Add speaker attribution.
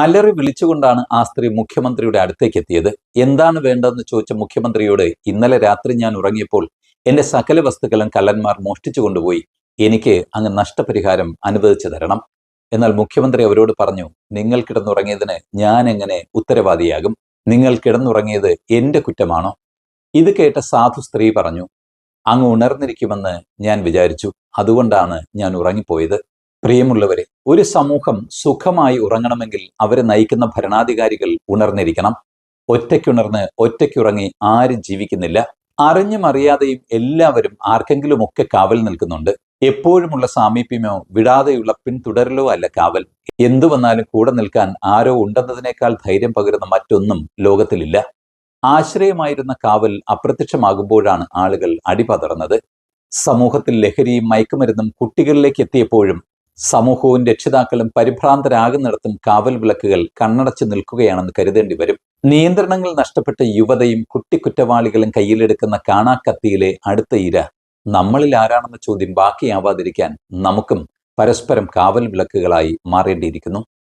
Speaker 1: അലറി വിളിച്ചുകൊണ്ടാണ് ആ സ്ത്രീ മുഖ്യമന്ത്രിയുടെ അടുത്തേക്ക് എത്തിയത്. എന്താണ് വേണ്ടതെന്ന് ചോദിച്ച മുഖ്യമന്ത്രിയോട് ഇന്നലെ രാത്രി ഞാൻ ഉറങ്ങിയപ്പോൾ എന്റെ സകല വസ്തുക്കളും കള്ളന്മാർ മോഷ്ടിച്ചു കൊണ്ടുപോയി. എനിക്ക് അങ്ങ് നഷ്ടപരിഹാരം അനുവദിച്ചു തരണം. എന്നാൽ മുഖ്യമന്ത്രി അവരോട് പറഞ്ഞു നിങ്ങൾ കിടന്നുറങ്ങിയതിന് ഞാൻ എങ്ങനെ ഉത്തരവാദിയാകും? നിങ്ങൾ കിടന്നുറങ്ങിയത് എന്റെ കുറ്റമാണോ? ഇത് കേട്ട സാധു സ്ത്രീ പറഞ്ഞു അങ്ങ് ഉണർന്നിരിക്കുമെന്ന് ഞാൻ വിചാരിച്ചു. അതുകൊണ്ടാണ് ഞാൻ ഉറങ്ങിപ്പോയത്. പ്രിയമുള്ളവരെ ഒരു സമൂഹം സുഖമായി ഉറങ്ങണമെങ്കിൽ അവരെ നയിക്കുന്ന ഭരണാധികാരികൾ ഉണർന്നിരിക്കണം. ഒറ്റയ്ക്കുണർന്ന് ഒറ്റയ്ക്കുറങ്ങി ആരും ജീവിക്കുന്നില്ല. അറിഞ്ഞും അറിയാതെയും എല്ലാവരും ആർക്കെങ്കിലും ഒക്കെ കാവൽ നിൽക്കുന്നുണ്ട്. എപ്പോഴുമുള്ള സാമീപ്യമോ വിടാതെയുള്ള പിന്തുടരലോ അല്ല കാവൽ. എന്തു വന്നാലും കൂടെ നിൽക്കാൻ ആരോ ഉണ്ടെന്നതിനേക്കാൾ ധൈര്യം പകരുന്ന മറ്റൊന്നും ലോകത്തിലില്ല. ആശ്രയമായിരുന്ന കാവൽ അപ്രത്യക്ഷമാകുമ്പോഴാണ് ആളുകൾ അടിപതർന്നത് സമൂഹത്തിൽ ലഹരിയും മയക്കുമരുന്നും കുട്ടികളിലേക്ക് എത്തിയപ്പോഴും സമൂഹവും രക്ഷിതാക്കളും പരിഭ്രാന്തരാകുന്നിടത്തും കാവൽ വിളക്കുകൾ കണ്ണടച്ചു നിൽക്കുകയാണെന്ന് കരുതേണ്ടി വരും. നിയന്ത്രണങ്ങൾ നഷ്ടപ്പെട്ട യുവതയും കുട്ടി കുറ്റവാളികളും കയ്യിലെടുക്കുന്ന കാണാക്കത്തിയിലെ അടുത്ത ഇര നമ്മളിൽ ആരാണെന്ന ചോദ്യം ബാക്കിയാവാതിരിക്കാൻ നമുക്കും പരസ്പരം കാവൽ വിളക്കുകളായി മാറേണ്ടിയിരിക്കുന്നു.